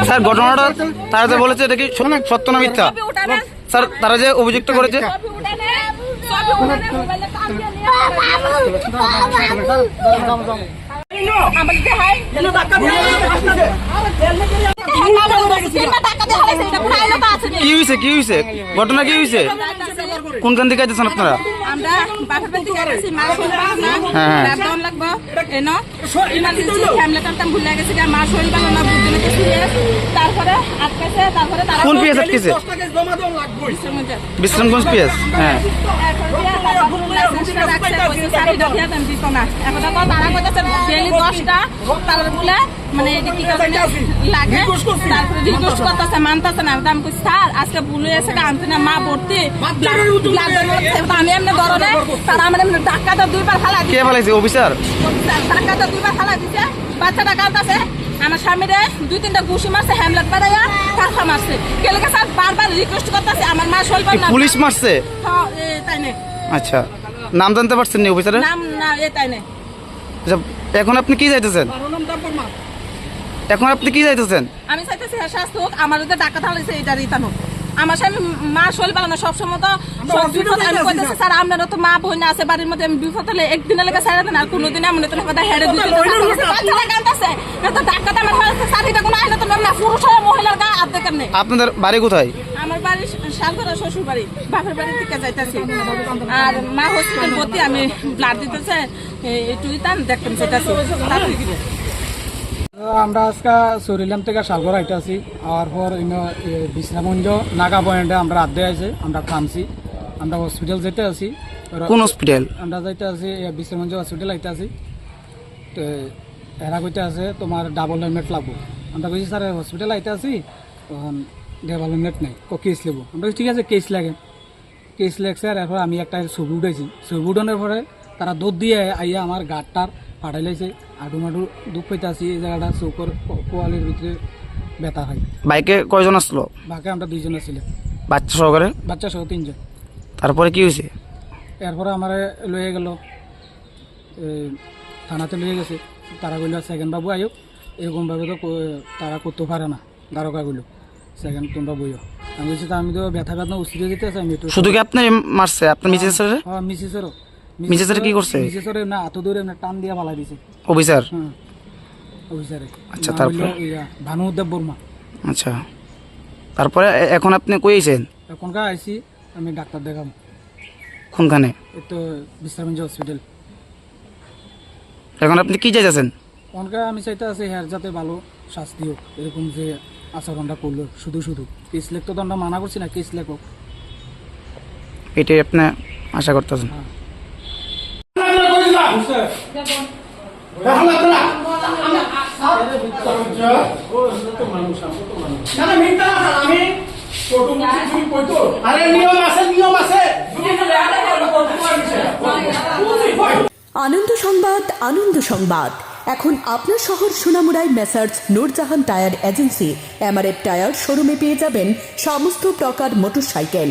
Sir ঘটনাটা তারা যে বলেছে এটা কি সত্য- না মিথ্যা স্যার তারা যে অভিযুক্ত করেছে আছে কি হয়েছে কি হয়েছে ঘটনা কি হয়েছে কোনখান থেকে আইতেছেন আপনারা আমরা বাপের বাড়ি থেকে আসছি মা শরীর ভালো না হ্যাঁ। লকডাউন লাগবো। এনো ইমার্জেন্সি ফ্যামিলি কাম ভুলে গেছে গা, মা শরীর ভালো না বুঝতে নাকি সিরিয়াস তারপরে আটকাছে তারপরে তারা কোন পিএস আটকেছে বিশ্রামগঞ্জ পিএস হ্যাঁ। মানে কি লাগে? রিকোয়েস্ট করতেছে মানতেছে না আমি কইছি স্যার আজকে ভুল হয়েছে আনতে না মা ভর্তি। আমি এমনি ধরনে তারা আমার এমনি ডাক্তার দুইবার ফালা কে ফেলাইছে অফিসার? টাকাটা দুইবার ফালা দিছে। বাচ্চাটা কাঁদতেছে। আমার স্বামীরে দুই তিনটা ঘুষি মারছে হ্যামলেট বাড়াইয়া কারফা মারছে। কেলেকে স্যার বারবার রিকোয়েস্ট করতেছে আমার মা শৈল কি পুলিশ মারছে? হ্যাঁ, তাই নে। আচ্ছা নাম জানতে পারছেন নি অফিসারের? নাম না এ তাই নে। আচ্ছা, এখন আপনি কি চাইতেছেন এখন আপনি কি চাইতেছেন? আমি চাইতেছি হ্যাঁ শাস্তি হোক আমার যদি টাকা থাকলেছে এটা রিটার্ন হোক। আমার স্বামী মা শৈল পালো না সবসময় তো সব বিপদ আমি কইতেছি স্যার আপনারও তো মা বোন আছে বাড়ির মধ্যে আমি বিপদ হলে একদিনের লেগে ছাড়া দেন আর কোনোদিন এমন তো কথা হেরে তিনটা বাচ্চারা তো আমার হাতে স্যার এটা কোনো আইলে তো না পুরুষ হয় মহিলার গা আর দেখেন নেই আপনাদের বাড়ি কোথায়? আমার বাড়ি সালগড়া শ্বশুর বাড়ি বাপের বাড়ি থেকে যাইতেছি। আর মা হসপিটাল ভর্তি আমি ব্লাড দিতেছে একটু দিতাম দেখতাম তাড়াতাড়ি আমরা আজকে সরিলাম থেকে সাগর আইতে আছি আর পর বিশ্রামঞ্জ নাগা পয়েন্টে আমরা আড্ডে আছে আমরা থামছি। আমরা হসপিটাল যেতে আছি কোন হসপিটাল আমরা যাইতে আছি বিশ্রামঞ্জ হসপিটাল আইতে আছি তো এরা কইতে আছে তোমার ডাবল হেলমেট লাগবো। আমরা কইছি স্যার হসপিটাল আইতে আছি তখন ডাবল হেলমেট নেই ক কেস নেব আমরা ঠিক আছে কেস লাগে। কেস লাগছে আর এরপর আমি একটা ছবি উঠেছি ছবি উঠানোর পরে তারা দুধ দিয়ে আইয়া আমার গাড়টার ফাটাই লাইছে আডু মাডু দুঃখ পাইতে আছি এই জায়গাটা চৌকর কোয়ালির ভিতরে ব্যথা হয়। বাইকে কয়জন আসলো বাকি আমরা দুইজন ছিলাম বাচ্চা সহকারে বাচ্চা সহ তিনজন। তারপরে কি হয়েছে এরপরে আমার লয়ে গেল। থানাতে লয়ে গেছে। তারা কইল সেকেন্ড বাবু আয়ো এরকমভাবে তো তারা করতে পারে না দ্বারকা কইল সেকেন্ড তোমরা বইও আমি বলছি আমি তো ব্যথা কাটনা উস্তিয়ে দিতে আছে আমি শুধু কি আপনি মারছে আপনার মিসেস হ্যাঁ মিসেসেরও মিসেসের কি করছে? মিসেসের না এত দূরে না টান দিয়ে ফালাই দিছে। অফিসার হ্যাঁ। অফিসারে আচ্ছা, তারপরে? ভানুদেব বর্মা। আচ্ছা। তারপরে এখন আপনি কই আইছেন? এখনকার আইসি আমি ডাক্তার দেখাম কোনখানে? তো বিশ্রামঞ্জ হসপিটাল এখন আপনি কি চাইতেছেন? এখনকার আমি চাইতে আছি হ্যার যাতে ভালো শাস্তি হোক এরকম যে আচরণটা করল শুধু শুধু। কেস লেখ তো দণ্ডা মানা করছি না কেস লেখ। হোক এটাই আপনি আশা করতেছেন? আনন্দ সংবাদ আনন্দ সংবাদ। এখন আপনার শহর সোনামুড়ায় Messrs Noorjahan tyre agency. MRF tyre শোরুমে পেয়ে যাবেন সমস্ত প্রকার মোটরসাইকেল।